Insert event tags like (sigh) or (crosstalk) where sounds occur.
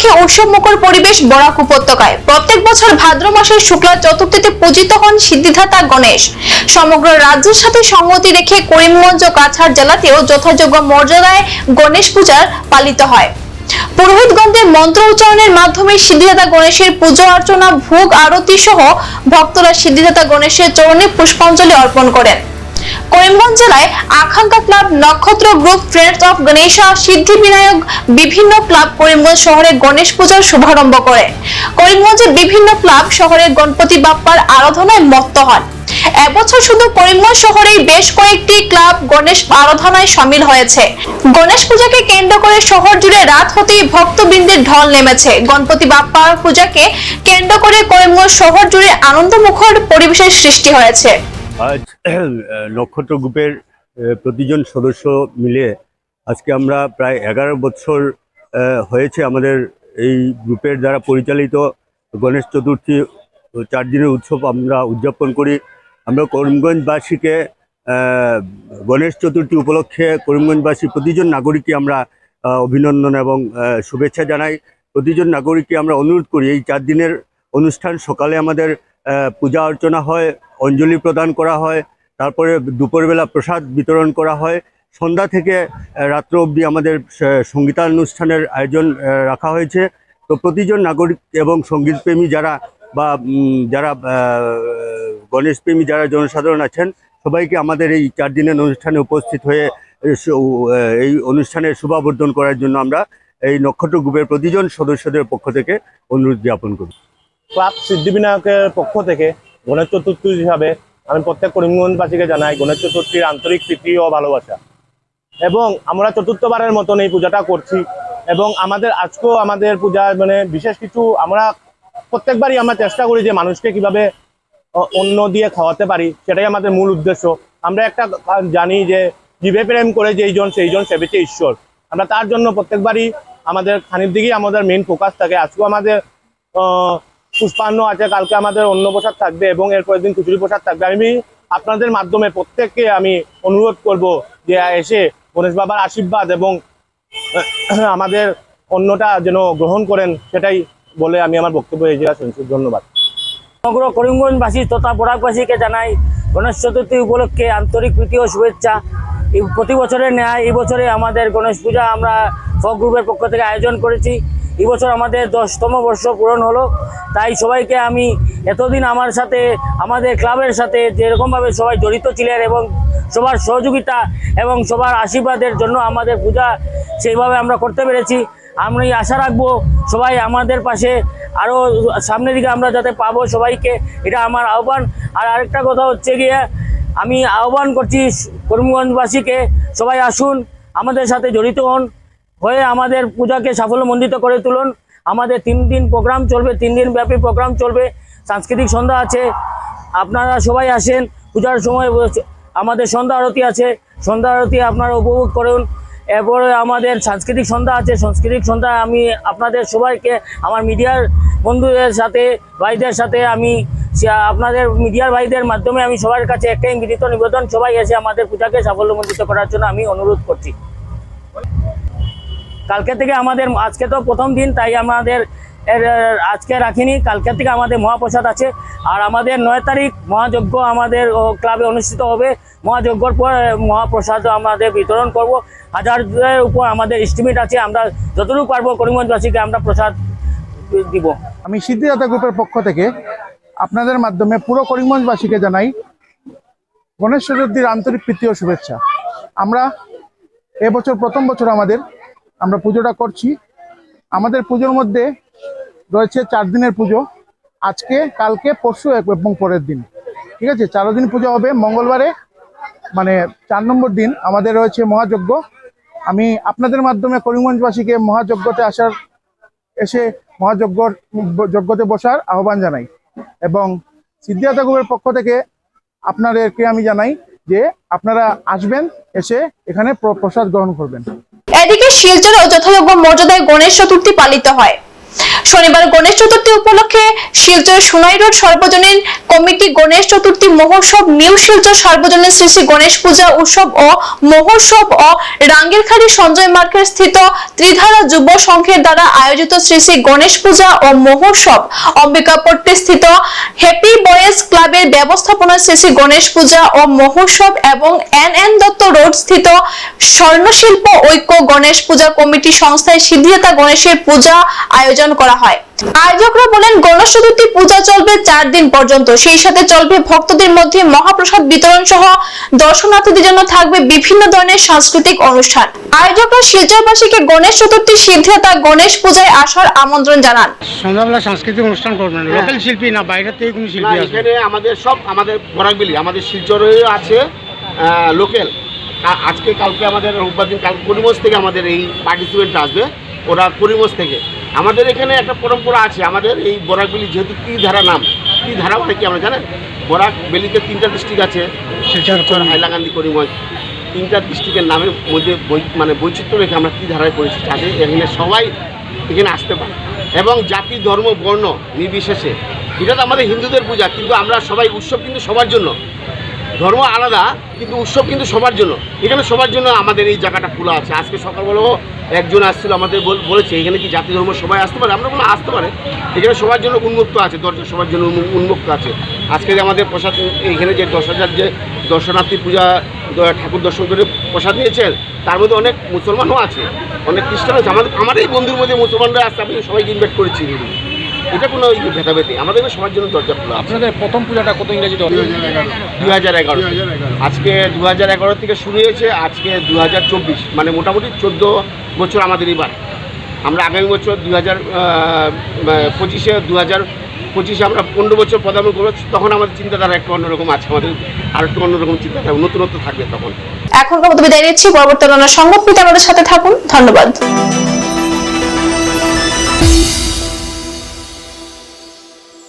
উপলক্ষে উৎসবমুখর পরিবেশ বরাক উপত্যকায়। প্রত্যেক বছর ভাদ্র মাসের শুক্লা চতুর্থীতে পূজিত হন সিদ্ধিদাতা গণেশ। সমগ্র রাজ্যের সাথে সংগতি রেখে করিমগঞ্জ ও কাছাড় জেলাতেও যথাযোগ্য মর্যাদায় গণেশ পূজার পালিত হয়। পুরোহিতগণদের মন্ত্র উচ্চারণের মাধ্যমে সিদ্ধিদাতা গণেশের পুজো অর্চনা, ভোগ, আরতি সহ ভক্তরা সিদ্ধিদাতা গণেশের চরণে পুষ্পাঞ্জলি অর্পণ করেন। করিমগঞ্জ জেলায় আকাঙ্ক্ষা ক্লাব নক্ষত্র গ্রুপ ফ্রেন্ডস অফ গণেশা সিদ্ধি বিনায়ক বিভিন্ন ক্লাব করিমগঞ্জ শহরে গণেশ পূজার শুভারম্ভ করে। করিমগঞ্জের বিভিন্ন ক্লাব শহরে গণপতি বাপ্পার আরাধনায় মত্ত হন। এবছর শুধু করিমগঞ্জ শহরেই বেশ কয়েকটি ক্লাব গণেশ আরাধনায় সামিল হয়েছে। গণেশ পূজাকে কেন্দ্র করে শহর জুড়ে রাত হতেই ভক্তবৃন্দের ঢল নেমেছে। গণপতি বাপ্পার পূজাকে কেন্দ্র করে করিমগঞ্জ শহর জুড়ে আনন্দমুখর পরিবেশের সৃষ্টি হয়েছে। আজ নক্ষত্র গ্রুপের প্রতিজন সদস্য মিলে আজকে আমরা প্রায় এগারো বছর হয়েছে আমাদের এই গ্রুপের দ্বারা পরিচালিত গণেশ চতুর্থী চার দিনের উৎসব আমরা উদযাপন করি। আমরা করিমগঞ্জবাসীকে গণেশ চতুর্থী উপলক্ষে করিমগঞ্জবাসী প্রতিজন নাগরিককে আমরা অভিনন্দন এবং শুভেচ্ছা জানাই। প্রতিজন নাগরিককে আমরা অনুরোধ করি, এই চার দিনের অনুষ্ঠান সকালে আমাদের পূজা অর্চনা হয়, অঞ্জলি প্রদান করা হয়, তারপরে দুপুরবেলা প্রসাদ বিতরণ করা হয়। সন্ধ্যা থেকে রাত্র অবধি আমাদের সঙ্গীতানুষ্ঠানের আয়োজন রাখা হয়েছে। তো প্রতিজন নাগরিক এবং সঙ্গীতপ্রেমী যারা বা যারা গণেশপ্রেমী যারা জনসাধারণ আছেন, সবাইকে আমাদের এই চার দিনের অনুষ্ঠানে উপস্থিত হয়ে এই অনুষ্ঠানের শুভাবর্ধন করার জন্য আমরা এই নক্ষত্র গ্রুপের প্রতিজন সদস্যদের পক্ষ থেকে অনুরোধ জ্ঞাপন করি। ক্লাব সিদ্ধিবিনায়কের পক্ষ থেকে গণেশ চতুর্থী হিসাবে আমি প্রত্যেক করিমগঞ্জবাসীকে জানাই গণেশ চতুর্থীর আন্তরিক প্রীতি ও ভালোবাসা। এবং আমরা চতুর্থবারের মতন এই পূজাটা করছি এবং আমাদের আজকেও আমাদের পূজা মানে বিশেষ কিছু আমরা প্রত্যেকবারই আমরা চেষ্টা করি যে মানুষকে কীভাবে অন্য দিয়ে খাওয়াতে পারি, সেটাই আমাদের মূল উদ্দেশ্য। আমরা একটা জানি যে জীবে প্রেম করে যেইজন সেইজন সেবেছে ঈশ্বর। আমরা তার জন্য প্রত্যেকবারই আমাদের খানির দিকেই আমাদের মেইন ফোকাস থাকে। আজকেও আমাদের পুষ্পান্ন আছে, কালকে আমাদের অন্য প্রসাদ থাকবে এবং এর পরের দিন খিচুড়ি প্রসাদ থাকবে। আমি আপনাদের মাধ্যমে প্রত্যেককে আমি অনুরোধ করব যে এসে গণেশ বাবার আশীর্বাদ এবং (clears throat) আমাদের অন্যটা যেন গ্রহণ করেন সেটাই বলে আমি আমার বক্তব্য এই জায়গায় শুনছি। ধন্যবাদ। সমগ্র করিমগঞ্জবাসী তথা বরাকবাসীকে জানাই গণেশ চতুর্থী উপলক্ষে আন্তরিক প্রীতি ও শুভেচ্ছা। প্রতি বছরের ন্যায় এই বছরে আমাদের গণেশ পূজা আমরা ফক গ্রুপের পক্ষ থেকে আয়োজন করেছি। এই বছর আমাদের দশতম বর্ষ পূরণ হলো, তাই সবাইকে আমি এতদিন আমার সাথে, আমাদের ক্লাবের সাথে যেরকমভাবে সবাই জড়িত ছিলেন এবং সবার সহযোগিতা এবং সবার আশীর্বাদের জন্য আমাদের পূজা সেইভাবে আমরা করতে পেরেছি। আমি আশা রাখব সবাই আমাদের পাশে আরও সামনের দিকে আমরা যাতে পাবো সবাইকে, এটা আমার আহ্বান। আর আরেকটা কথা হচ্ছে গিয়ে, আমি আহ্বান করছি করিমগঞ্জবাসীকে, সবাই আসুন, আমাদের সাথে জড়িত হন। হয়ে আমাদের পূজাকে সাফল্যমণ্ডিত করে তুলুন। আমাদের তিন দিন প্রোগ্রাম চলবে, তিন দিন ব্যাপী প্রোগ্রাম চলবে। সাংস্কৃতিক সন্ধ্যা আছে, আপনারা সবাই আসেন, পূজার সময় আমাদের সন্ধ্যা আরতি আছে, সন্ধ্যা আরতি আপনারা উপভোগ করুন। এরপরে আমাদের সাংস্কৃতিক সন্ধ্যা আছে, সাংস্কৃতিক সন্ধ্যা আমি আপনাদের সবাইকে, আমার মিডিয়ার বন্ধুদের সাথে, ভাইদের সাথে আমি আপনাদের মিডিয়ার ভাইদের মাধ্যমে আমি সবার কাছে একটাই বিনীত নিবেদন, সবাই এসে আমাদের পূজাকে সাফল্যমণ্ডিত করার জন্য আমি অনুরোধ করছি। কালকে থেকে আমাদের আজকে তো প্রথম দিন তাই আমাদের এর, আজকে রাখিনি। কালকে থেকে আমাদের মহাপ্রসাদ আছে। আর আমাদের নয় তারিখ মহাযজ্ঞ আমাদের ক্লাবে অনুষ্ঠিত হবে। মহাযজ্ঞর পর মহাপ্রসাদ আমাদের বিতরণ করব। হাজারের উপর আমাদের এস্টিমেট আছে। আমরা যতটুকু পারব করিমগঞ্জবাসীকে আমরা প্রসাদ দিব। আমি সিদ্ধিদাতা গ্রুপের পক্ষ থেকে আপনাদের মাধ্যমে পুরো করিমগঞ্জবাসীকে জানাই গণেশ চতুর্থীর আন্তরিক প্রীতি ও শুভেচ্ছা। আমরা এবছর প্রথম বছর আমাদের আমরা পুজোটা করছি। আমাদের পুজোর মধ্যে রয়েছে চার দিনের পুজো। আজকে, কালকে, পরশু এবং পরের দিন। ঠিক আছে? চারো দিন পুজো হবে। মঙ্গলবারে মানে চার নম্বর দিন আমাদের রয়েছে মহাযজ্ঞ। আমি আপনাদের মাধ্যমে করিমগঞ্জবাসীকে মহাযজ্ঞতে আসার, এসে মহাযজ্ঞ যজ্ঞতে বসার আহ্বান জানাই। এবং সিদ্ধিদাতা গ্রুপের পক্ষ থেকে আপনাদেরকে আমি জানাই যে আপনারা আসবেন, এসে এখানে প্র- প্রসাদ গ্রহণ করবেন। এদিকে শিলচরেও যথাযোগ্য মর্যাদায় গণেশ চতুর্থী পালিত হয়। শনিবার গণেশ চতুর্থী উপলক্ষে শিলচর সোনাই রোড সর্বজনীন কমিটি গণেশ চতুর্থী মহোৎসব, নিউ শিলচর সর্বজনীন শ্রী শ্রী গণেশ পূজা উৎসব ও মহোৎসব ও রাঙ্গিরখালী সঞ্জয় মার্কেট স্থিত ত্রিধারা যুব সংঘের দ্বারা আয়োজিত শ্রী শ্রী গণেশ পূজা ও মহোৎসব। অম্বিকাপট্টি স্থিত হ্যাপি বয়েজ ক্লাবের ব্যবস্থাপনা শ্রী শ্রী গণেশ পূজা ও মহোৎসব এবং এন এন দত্ত রোড স্থিত স্বর্ণশিল্প ঐক্য গণেশ পূজা কমিটি সংস্থায় সিদ্ধিদাতা গণেশের পূজা আয়োজন করা হয়। আয়োজকরা বলেন গণেশ চতুর্থী পূজা চলবে চার দিন পর্যন্ত। সেই সাথে চলবে ভক্তদের মধ্যে মহাপ্রসাদ বিতরণ সহ দর্শনার্থীদের জন্য থাকবে বিভিন্ন ধরনের সাংস্কৃতিক অনুষ্ঠান। আয়োজকরা শিলচরবাসীকে গণেশ চতুর্থী সিদ্ধিদাতা গণেশ পূজায় আসার আমন্ত্রণ জানান। সন্ধ্যাবেলা সাংস্কৃতিক অনুষ্ঠান করবেন লোকাল শিল্পী না বাইরে থেকে কোনো শিল্পী এখানে আমাদের সব আমাদের বরাকবিলি আমাদের শিলচরে আছে লোকেল আজকে কালকে আমাদের রোববার দিন কাল করিমগঞ্জ থেকে আমাদের এই পার্টিসিপেন্ট আসবে ওরা করিমগঞ্জ থেকে। আমাদের এখানে একটা পরম্পরা আছে আমাদের এই বরাকবিলি যেহেতু ধারা নাম ধারা মানে কি আমরা জানেন? বরাক বেলিতে তিনটা ডিস্ট্রিক্ট আছে শিলচর, হাইলাকান্দি করিমগঞ্জ তিনটা ডিস্ট্রিক্টের নামের মধ্যে বৈ- মানে বৈচিত্র্য রেখে আমরা কী ধারায় করেছি যাতে এখানে সবাই এখানে আসতে পারে। এবং জাতি ধর্ম বর্ণ নির্বিশেষে এটা তো আমাদের হিন্দুদের পূজা কিন্তু আমরা সবাই উৎসব কিন্তু সবার জন্য। ধর্ম আলাদা, কিন্তু উৎসব কিন্তু সবার জন্য। এখানে সবার জন্য আমাদের এই জায়গাটা খোলা আছে। আজকে সকালবেলাও একজন আসছিল আমাদের বলেছে, এখানে কি জাতি ধর্ম সবাই আসতে পারে? আমরা বললাম, আসতে পারে। এখানে সবার জন্য উন্মুক্ত আছে দর্শক সবার জন্য উন্মুক্ত আছে। আজকে যে আমাদের প্রসাদ, এখানে যে দশ হাজার যে দর্শনার্থী পূজা ঠাকুর দর্শন করে প্রসাদ নিয়েছেন, তার মধ্যে অনেক মুসলমানও আছে, অনেক খ্রিস্টান আছে। আমাদের আমার এই বন্ধুর মধ্যে মুসলমানরা আসছে আমি সবাইকে ইনভাইট করেছি। এটা কোনো ভেদাভেদ। আমাদের সবার জন্য দরজা খোলা আপনাদের প্রথম পূজাটা কত ইংরেজিতে দু হাজার এগারো। আজকে দু হাজার এগারো থেকে শুরু হয়েছে আজকে দু হাজার চব্বিশ। মানে মোটামুটি চোদ্দ বছর আমাদের এবার। আমরা আগামী বছর দু হাজার পঁচিশে দু হাজার পঁচিশে আমরা পনেরো বছর পদার্পণ করব। তখন আমাদের চিন্তাধারা একটু অন্যরকম আছে। আমাদের আর একটু অন্যরকম চিন্তাধারা নতুনত্ব থাকবে তখন। এখনকার মতো বিদায় নিচ্ছি। পরবর্তী অন্য সংবাদ পেতে আমাদের সাথে থাকুন। ধন্যবাদ।